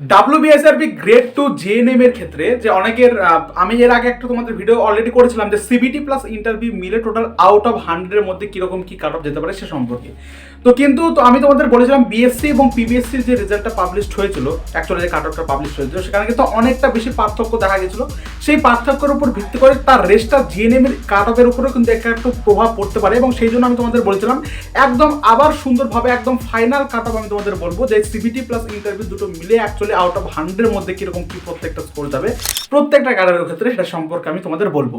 ডাব্লিউবিএসআরবি grade two GNM এর ক্ষেত্রে যে অনেকের আমি এর আগে একটা তোমাদের ভিডিও অলরেডি করেছিলাম যে সিবিটি প্লাস ইন্টারভিউ মিলে টোটাল আউট অফ হান্ড্রেডের মধ্যে কীরকম কি কাট অফ যেতে পারে সে সম্পর্কে। তো কিন্তু তো আমি তোমাদের বলেছিলাম বিএসসি এবং পিবিএসসির যে রেজাল্টটা পাবলিশড হয়েছিল অ্যাকচুয়ালি যে কাট পাবলিশ হয়েছিল, সেখানে কিন্তু অনেকটা বেশি পার্থক্য দেখা গেছিল। সেই পার্থক্যের উপর ভিত্তি করে তার রেস্টটা জিএনএম এর কাট অফের উপরেও কিন্তু একটা একটু প্রভাব পড়তে পারে এবং সেই জন্য আমি তোমাদের বলেছিলাম, একদম আবার সুন্দরভাবে একদম ফাইনাল কাট অফ আমি তোমাদের বলব যে সিবিটি প্লাস ইন্টারভিউ দুটো মিলে অ্যাকচুয়ালি আউট অফ হান্ড্রেডের মধ্যে কীরকম কি প্রত্যেকটা স্কোর যাবে, প্রত্যেকটা কাটারের ক্ষেত্রে সেটা সম্পর্কে আমি তোমাদের বলব।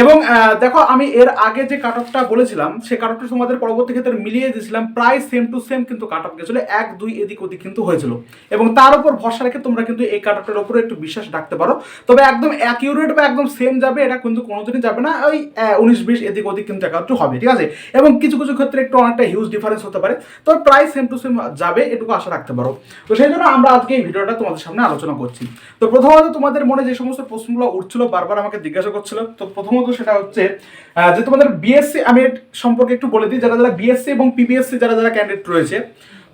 এবং দেখো আমি এর আগে যে কাট অফটা বলেছিলাম সেই কাট অফটা তোমাদের পরবর্তী ক্ষেত্রে মিলিয়ে দিয়েছিলাম প্রায় সেম টু সেম কিন্তু কাট অফ গেছিল, এক, দুই এদিক ওদিক কিন্তু হয়েছিল। এবং তার উপর ভরসা রেখে তোমরা কিন্তু এই কাট অফটার উপরে একটু বিশ্বাস রাখতে পারো। তবে একদম অ্যাকিউরেট বা একদম সেম যাবে, এটা কিন্তু কোনোদিনই যাবে না। ওই উনিশ, বিশ এদিক ওদিক কিন্তু একটু হবে, ঠিক আছে? এবং কিছু কিছু ক্ষেত্রে একটু অনেকটা হিউজ ডিফারেন্স হতে পারে। তবে প্রায় সেম টু সেম যাবে, এটুকু আশা রাখতে পারো। তো সেই জন্য আমরা আজকে এই ভিডিওটা তোমাদের সামনে আলোচনা করছি। তো প্রথমত তোমাদের মনে যে সমস্ত প্রশ্নগুলো উঠছিল, বারবার আমাকে জিজ্ঞাসা করছিল। তো প্রথমত সেটা হচ্ছে যে তোমাদের বিএসসি আমি সম্পর্কে একটু বলে দিই। যারা যারা বিএসসি এবং পিবিএসসি যারা যারা ক্যান্ডিডেট রয়েছে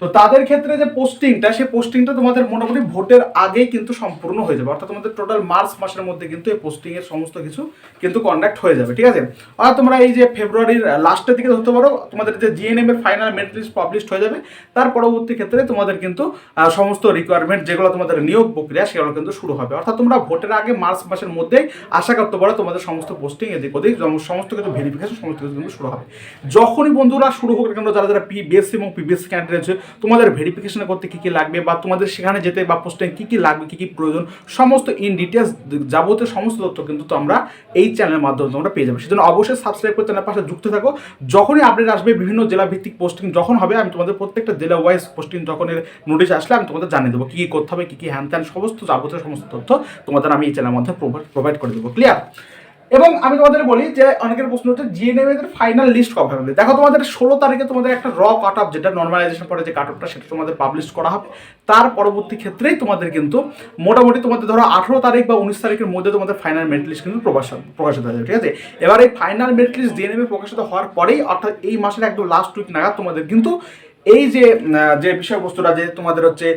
তো তাদের ক্ষেত্রে যে পোস্টিংটা সেই পোস্টিংটা তোমাদের মোটামুটি ভোটের আগেই কিন্তু সম্পূর্ণ হয়ে যাবে। অর্থাৎ তোমাদের টোটাল মার্চ মাসের মধ্যে কিন্তু এই পোস্টিং এর সমস্ত কিছু কিন্তু কন্ডাক্ট হয়ে যাবে, ঠিক আছে? আর তোমরা এই যে ফেব্রুয়ারির লাস্টের দিকে ধরতে পারো, তোমাদের যে জিএনএম এর ফাইনাল মেরিট লিস্ট পাবলিশ হয়ে যাবে, তার পরবর্তী ক্ষেত্রে তোমাদের কিন্তু সমস্ত রিকোয়ারমেন্ট যেগুলো তোমাদের নিয়োগ প্রক্রিয়া, সেগুলো কিন্তু শুরু হবে। অর্থাৎ তোমরা ভোটের আগে মার্চ মাসের মধ্যেই আশা করতে পারো তোমাদের সমস্ত পোস্টিং এদিক ওদিক সমস্ত কিছু ভেরিফিকেশন সমস্ত কিছু কিন্তু শুরু হবে। যখনই বন্ধুরা শুরু হোক কেন, যারা যারা পি বিএসসি এবং পিবিএসসি ক্যান্ডিডেট তোমাদের ভেরিফিকেশন করতে কি কি লাগবে বা তোমাদের সেখানে যেতে বা পোস্টিং কি কি লাগবে, কি কি প্রয়োজন, সমস্ত ইন ডিটেলস যাবতীয় সমস্ত তথ্য কিন্তু তোমরা এই চ্যানেলের মাধ্যমে তোমরা পেয়ে যাবে। সেজন্য অবশ্যই সাবস্ক্রাইব করে চ্যানেলের পাশে যুক্ত থাকো। যখনই আপডেট আসবে, বিভিন্ন জেলা ভিত্তিক পোস্টিং যখন হবে, আমি তোমাদের প্রত্যেকটা জেলা ওয়াইজ পোস্টিং যখন এর নোটিশ আসলে আমি তোমাদের জানিয়ে দেবো কি কি করতে হবে, কি কি হ্যান ত্যান সমস্ত যাবতীয় সমস্ত তথ্য তোমাদের আমি এই চ্যানেলের মধ্যে প্রোভাইড করে দেবো। ক্লিয়ার এবং আমি তোমাদের বলি যে অনেকের প্রশ্ন হচ্ছে জিএনএম এর ফাইনাল লিস্ট কবে হবে? দেখো, তোমাদের ষোলো তারিখে তোমাদের একটা র কাট অফ যেটা নর্মালাইজেশন পরে যে কাট অফটা সেটা তোমাদের পাবলিশ করা হবে। তার পরবর্তী ক্ষেত্রেই তোমাদের কিন্তু মোটামুটি তোমাদের ধরো আঠেরো তারিখ বা উনিশ তারিখের মধ্যে তোমাদের ফাইনাল মেরিট লিস্ট কিন্তু প্রকাশ প্রকাশিত হয়ে যাবে, ঠিক আছে? এবার এই ফাইনাল মেরিট লিস্ট জিএনএম প্রকাশিত হওয়ার পরেই, অর্থাৎ এই মাসের একদম লাস্ট উইক নাগাদ তোমাদের কিন্তু এই যে যে বিষয়বস্তুটা যে তোমাদের হচ্ছে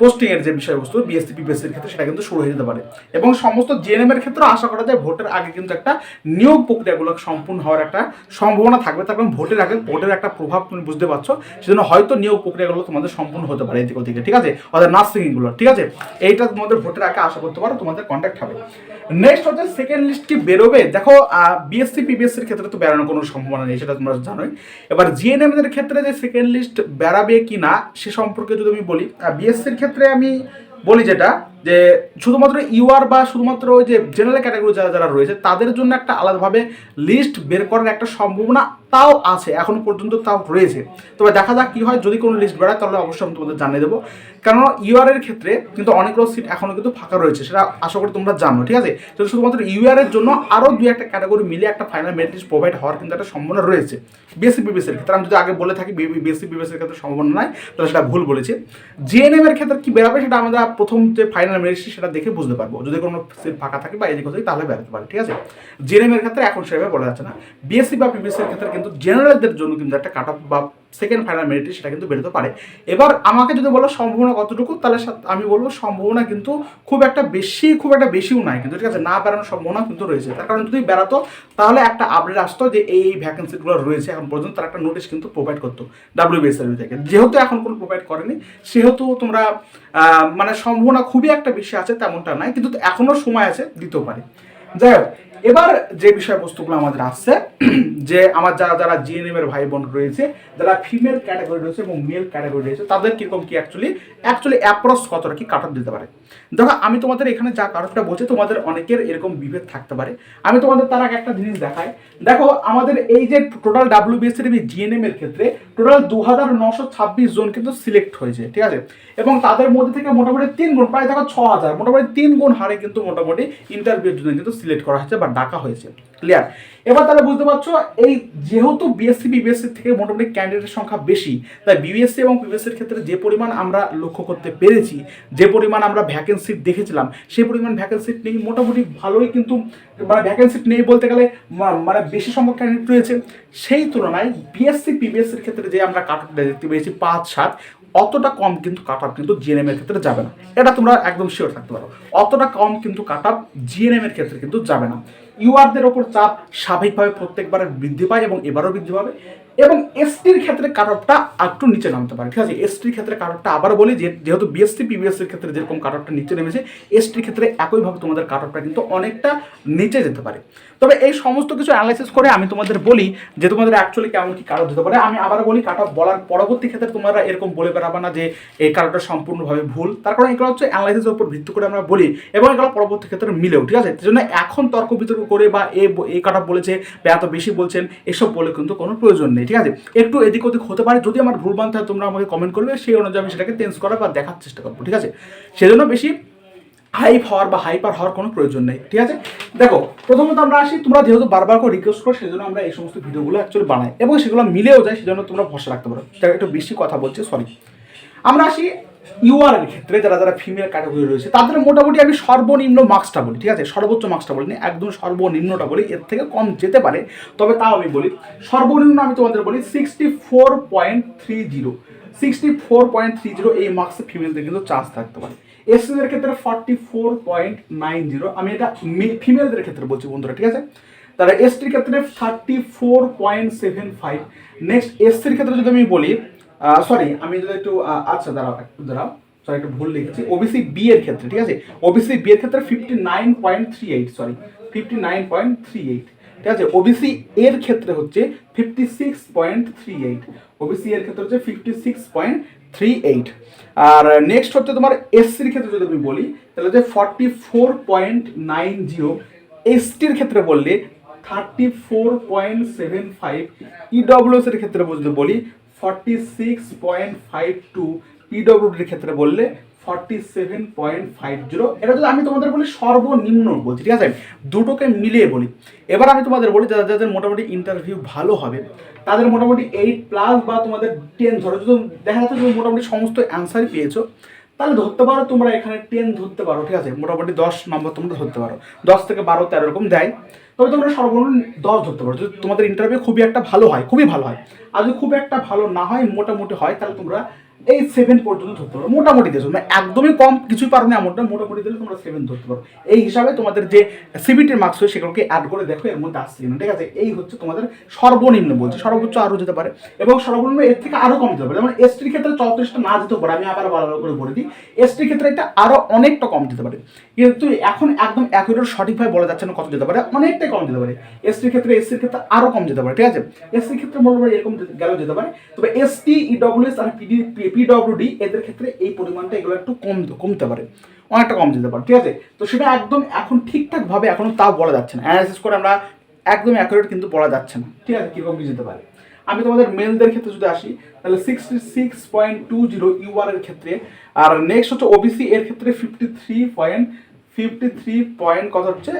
পোস্টিং এর যে বিষয়বস্তু বিএসসি পিবিএসসির ক্ষেত্রে, সেটা কিন্তু শুরু হয়ে যেতে পারে। এবং সমস্ত জিএনএম এর ক্ষেত্রে আশা করা যায় ভোটের আগে কিন্তু একটা নিয়োগ প্রক্রিয়াগুলো সম্পূর্ণ হওয়ার একটা সম্ভাবনা থাকবে। তার কারণ ভোটের আগে ভোটের একটা প্রভাব তুমি বুঝতে পারছ, সেজন্য হয়তো নিয়োগ প্রক্রিয়াগুলো তোমাদের সম্পূর্ণ হতে পারে এদিক ওদিকে, ঠিক আছে? অর্থাৎ নার্সিংগুলো ঠিক আছে? এইটা তোমাদের ভোটের আগে আশা করতে পারো, তোমাদের কন্ট্যাক্ট হবে। নেক্সট হচ্ছে সেকেন্ড লিস্ট কি বেরোবে? দেখো বিএসসি পিবিএসসির ক্ষেত্রে তো বেরোনোর কোনো সম্ভাবনা নেই, সেটা তোমরা জানোই। এবার জিএনএম এর ক্ষেত্রে যে সেকেন্ড লিস্ট বেরাবে কি না সে সম্পর্কে যদি আমি বলি বিএসসির ক্ষেত্রে আমি বলি যেটা, যে শুধুমাত্র ইউআর বা শুধুমাত্র ওই যে জেনারেল ক্যাটাগরি যারা যারা রয়েছে, তাদের জন্য একটা আলাদাভাবে লিস্ট বের করার একটা সম্ভাবনা তাও আছে এখনও পর্যন্ত তাও রয়েছে। তবে দেখা যাক কী হয়, যদি কোনো লিস্ট বেড়ায় তাহলে অবশ্যই আমি তোমাদের জানিয়ে দেবো। কারণ ইউআর এর ক্ষেত্রে কিন্তু অনেকগুলো সিট এখনও কিন্তু ফাঁকা রয়েছে, সেটা আশা করি তোমরা জানো, ঠিক আছে? তো শুধুমাত্র ইউআর এর জন্য আরও দুই একটা ক্যাটাগরি মিলে একটা ফাইনাল মেরিট প্রোভাইড হওয়ার কিন্তু একটা সম্ভাবনা রয়েছে। বিএসসি বিবিএস এর ক্ষেত্রে, আমি যদি আগে বলে থাকি বিএসসি বিবিএস এর ক্ষেত্রে সম্ভাবনা নাই, তাহলে সেটা ভুল বলেছি। জিএনএম এর ক্ষেত্রে কি বেরোবে সেটা আমরা প্রথম যে ফাইনাল মেরিট সেটা দেখে বুঝতে পারব। যদি কোনো সিট ফাঁকা থাকে বা এদিক তাহলে বেরোতে পারে, ঠিক আছে? জিএনএম এর ক্ষেত্রে এখন সেভাবে বলা যাচ্ছে না। বিএসসি বা পিবিএস এর ক্ষেত্রে কিন্তু জেনারেলদের জন্য কিন্তু একটা কাট অফ বা সেকেন্ড ফাইনাল মেরিট সেটা কিন্তু বেরোতে পারে। এবার আমাকে যদি বলো সম্ভাবনা কতটুকু, তাহলে আমি বলব সম্ভাবনা কিন্তু খুব একটা বেশি, খুব একটা বেশিও নাই কিন্তু, ঠিক আছে? না বেড়ানোর সম্ভাবনা কিন্তু রয়েছে। তার কারণ যদি বেড়াতো তাহলে একটা আপডেট আসতো যে এই ভ্যাকেন্সিগুলো রয়েছে এখন পর্যন্ত, তার একটা নোটিশ কিন্তু প্রোভাইড করতো ডাব্লিউবিএসএল থেকে। যেহেতু এখন কোনো প্রোভাইড করেনি, সেহেতু তোমরা মানে সম্ভাবনা খুবই একটা বেশি আছে, তেমনটা নাই, কিন্তু এখনও সময় আছে, দিতেও পারে। যাই হোক এবার যে বিষয়বস্তুগুলো আমাদের আসছে, যে আমার যারা যারা জিএনএম এর ভাই বোন রয়েছে, যারা ফিমেল ক্যাটাগরি রয়েছে এবং মেল ক্যাটাগরি রয়েছে, তাদের কীরকম কি অ্যাকচুয়ালি অ্যাকচুয়ালি অ্যাপ্রোচ কতটা, কি কাট দিতে পারে? দেখো, আমি তোমাদের এখানে যা কাটটা বলছি, তোমাদের অনেকের এরকম বিভেদ থাকতে পারে। আমি তোমাদের তার আগে একটা জিনিস দেখাই। দেখো, আমাদের এই যে টোটাল ডাব্লিউবিএস এর জিএনএম এর ক্ষেত্রে টোটাল দু হাজার নশো ছাব্বিশ জন কিন্তু সিলেক্ট হয়েছে, ঠিক আছে? এবং তাদের মধ্যে থেকে মোটামুটি তিন গুণ, প্রায় দেখো ছ হাজার মোটামুটি তিন গুণ হারে কিন্তু মোটামুটি ইন্টারভিউর জন্য কিন্তু সিলেক্ট করা হয়েছে বা ডাকা হয়েছে। ক্লিয়ার এবার তাহলে বুঝতে পারছ, এই যেহেতু বিএসসি বিবিএসসি থেকে মোটামুটি ক্যান্ডিডেটের সংখ্যা বেশি, তাই বিবিএসসি এবং পিবিএসসির ক্ষেত্রে যে পরিমাণ আমরা লক্ষ্য করতে পেরেছি, যে পরিমাণ আমরা ভ্যাকেন্সি দেখেছিলাম, সেই পরিমাণ ভ্যাকেন্সি নেই, মোটামুটি ভালোই কিন্তু মানে ভ্যাকেন্সি নেই বলতে গেলে মানে বেশি সংখ্যক ক্যান্ডিডেট রয়েছে। সেই তুলনায় বিএসসি পিবিএসসির ক্ষেত্রে যে আমরা কাট দেখতে পেয়েছি পাঁচ, সাত অতটা কম কিন্তু কাট অফ কিন্তু জিএনএম এর ক্ষেত্রে যাবে না। এটা তোমরা একদম শিওর থাকতে পারো। অতটা কম কিন্তু কাট অফ জিএনএম এর ক্ষেত্রে কিন্তু যাবে না। ইউআরদের ওপর চাপ স্বাভাবিকভাবে প্রত্যেকবার বৃদ্ধি পায় এবং এবারও বৃদ্ধি পাবে। এবং এসটির ক্ষেত্রে কাট অফটা একটু নিচে নামতে পারে। ঠিক আছে? এসটির ক্ষেত্রে কাট অফটা আবার বলি যে, যেহেতু বিএসসি পিবিএসসির ক্ষেত্রে যেরকম কাট অফটা নিচে নেমেছে এসটির ক্ষেত্রে একইভাবে তোমাদের কাট অফটা কিন্তু অনেকটা নিচে যেতে পারে। তবে এই সমস্ত কিছু অ্যানালাইসিস করে আমি তোমাদের বলি যে তোমাদের অ্যাকচুয়ালি কেমন কি অফ দিতে পারে। আমি আবার বলি কাট অফ বলার পরবর্তী ক্ষেত্রে তোমরা এরকম বলে বেড়াবা না যে এই কাট অফটা সম্পূর্ণভাবে ভুল। তার কারণ এগুলো হচ্ছে অ্যানালাইসিসের উপর ভিত্তি করে আমরা বলি এবং এগুলো পরবর্তী ক্ষেত্রে মিলেও, ঠিক আছে? জন্য এখন তর্ক বিতর্ক করে বা এ এই কাট অফ বলেছে বা এত বেশি বলছেন, এসব বলে কিন্তু কোনো প্রয়োজন নেই, ঠিক আছে? একটু এদিক ওদিক হতে পারে, যদি আমার ভুল হয় তোমরা আমাকে কমেন্ট করবে, সেই অনুযায়ী আমি সেটাকে চেঞ্জ করার বা দেখার চেষ্টা করব, ঠিক আছে? সেজন্য বেশি হাইপ হওয়ার বা হাইপার হওয়ার কোনো প্রয়োজন নেই, ঠিক আছে? দেখো, প্রথমত আমরা আসি, তোমরা যেহেতু বারবার করে রিকোয়েস্ট করো, সেজন্য আমরা এই সমস্ত ভিডিওগুলো অ্যাকচুয়ালি বানাই এবং সেগুলো মিলেও যায়, সেজন্য তোমরা ভরসা রাখতে পারো। তাই একটু বেশি কথা বলছে সরি আমরা আসি ইউআর এর ক্ষেত্রে, যারা যারা ফিমেল ক্যাটাগরি রয়েছে, তাদের মোটামুটি আমি সর্বনিম্ন মার্কসটা বলি, ঠিক আছে? সর্বোচ্চ মার্কসটা বলিনি, একদম সর্বনিম্নটা বলি, এর থেকে কম যেতে পারে, তবে তাও আমি বলি, সর্বনিম্ন আমি তোমাদের বলি sixty four point three zero sixty four point three zero এই মার্কসে ফিমেলদের কিন্তু চান্স থাকতে পারে। এসসিদের ক্ষেত্রে forty four point nine zero আমি এটা ফিমেলদের ক্ষেত্রে বলছি বন্ধুরা, ঠিক আছে? তারা এসটির ক্ষেত্রে thirty four point seven five next এসসির ক্ষেত্রে যদি আমি বলি সরি আমি যদি একটু আচ্ছা দাঁড়াও, একটু দাঁড়াও সরি একটু ভুল লিখেছি। ওবিসি বি এর ক্ষেত্রে, ঠিক আছে? ওবিসি বি এর ক্ষেত্রে fifty nine point three eight sorry fifty nine point three eight ঠিক আছে ওবিসি এর ক্ষেত্রে হচ্ছে fifty six point three eight OBC এর ক্ষেত্রে হচ্ছে fifty six point three eight আর নেক্সট হচ্ছে তোমার এসসির ক্ষেত্রে যদি আমি বলি, তাহলে যে forty four point nine zero এসটির ক্ষেত্রে বললে thirty four point seven five EWS এর ক্ষেত্রে যদি বলি forty six point five two পিডব্লিউডির ক্ষেত্রে বললে forty seven point five zero এটা যদি আমি তোমাদের বলি সর্বনিম্ন বলছি, ঠিক আছে? দুটোকে মিলিয়ে বলি। এবার আমি তোমাদের বলি, যাদের যাদের মোটামুটি ইন্টারভিউ ভালো হবে, তাদের মোটামুটি এইট প্লাস বা তোমাদের টেন ধরো, যদি দেখা যাচ্ছে তুমি মোটামুটি সমস্ত অ্যান্সারই পেয়েছ, তাহলে ধরতে পারো তোমরা এখানে টেন ধরতে পারো, ঠিক আছে? মোটামুটি দশ নম্বর তোমরা ধরতে পারো। দশ থেকে বারো, তেরো এরকম দেয়। তবে তোমরা সর্বনিম্ন দশ ধরতে পারো। যদি তোমাদের ইন্টারভিউ খুবই একটা ভালো হয়, খুবই ভালো হয়। আর যদি খুব একটা ভালো না হয়, মোটামুটি হয়, তাহলে তোমরা এই সেভেন পর্যন্ত ধরতে পারো। মোটামুটি দিয়েছ মানে একদমই কম কিছুই পারো না, এমনটা মোটামুটি দিলে তোমরা সেভেন ধরতে পারো। এই হিসাবে তোমাদের যে সিবিটির মার্কস হয় সেগুলোকে অ্যাড করে দেখো, এর মধ্যে আসছে ঠিক আছে? এই হচ্ছে তোমাদের সর্বনিম্ন বলছে। সর্বোচ্চ আরও যেতে পারে। এবং সর্বনিম্ন এর থেকে আরও কম যেতে পারে। যেমন এসটির ক্ষেত্রে চৌত্রিশটা না যেতে পারে, আমি আবার ভালো করে বলে দিই। এসটির ক্ষেত্রে এটা আরও অনেকটা কম যেতে পারে। কিন্তু এখন একদম অ্যাকুরেট সঠিকভাবে বলা যাচ্ছে না কত যেতে পারে, অনেকটাই কম যেতে পারে। এসটির ক্ষেত্রে এসসির ক্ষেত্রে আরও কম যেতে পারে। ঠিক আছে? এসসির ক্ষেত্রে মোটামুটি এরকম গেলেও যেতে পারে। তবে এসটি ইডব্লিউএস আর পিডি পিডব্লিউডি এদের ক্ষেত্রে এই পরিমাণটা এগুলো একটু কম কমতে পারে। অনেকটা কম যেতে পারে, ঠিক আছে? তো সেটা একদম এখন ঠিকঠাকভাবে এখনও তাও বলা যাচ্ছে না। অ্যানালাইসিস করে আমরা একদম অ্যাকুরেট কিন্তু বলা যাচ্ছে না। ঠিক আছে? কীরকম কি যেতে পারে? আমি তোমাদের মেলদের ক্ষেত্রে যদি আসি, তাহলে sixty six point two zero UR এর ক্ষেত্রে, আর নেক্সট হচ্ছে ওবিসি এর ক্ষেত্রে fifty three point fifty three point কত হচ্ছে?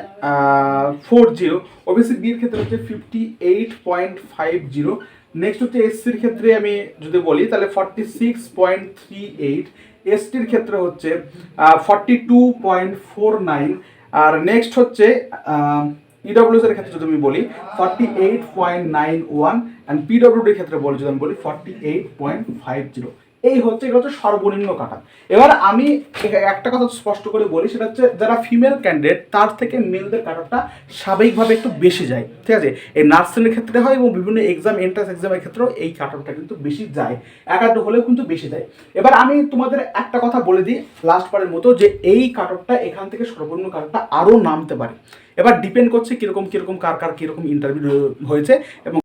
ফোর জিরো ওবিসি বির ক্ষেত্রে হচ্ছে fifty eight point five zero next হচ্ছে এসসির ক্ষেত্রে আমি যদি বলি, তাহলে forty six point three eight এসটির ক্ষেত্রে হচ্ছে forty two point four nine আর নেক্সট হচ্ছে ইডব্লিউসের ক্ষেত্রে যদি আমি বলি forty eight point nine one and পিডব্লিউডির ক্ষেত্রে বলি, যদি আমি বলি forty eight point five zero এই হচ্ছে এটা হচ্ছে সর্বনিম্ন কাটা। এবার আমি একটা কথা স্পষ্ট করে বলি, সেটা হচ্ছে যারা ফিমেল ক্যান্ডিডেট তার থেকে মেলদের কাটারটা স্বাভাবিকভাবে একটু বেশি যায়, ঠিক আছে? এই নার্সিংয়ের ক্ষেত্রে হয় এবং বিভিন্ন এক্সাম এন্ট্রান্স এক্সামের ক্ষেত্রেও এই কাটারটা কিন্তু বেশি যায়, এক হলেও কিন্তু বেশি যায়। এবার আমি তোমাদের একটা কথা বলে দিই লাস্ট বারের মতো, যে এই কাটরটা এখান থেকে সর্বনিম্ন কাটরটা আরও নামতে পারে। এবার ডিপেন্ড করছে কীরকম কীরকম, কার কার, কীরকম ইন্টারভিউ হয়েছে এবং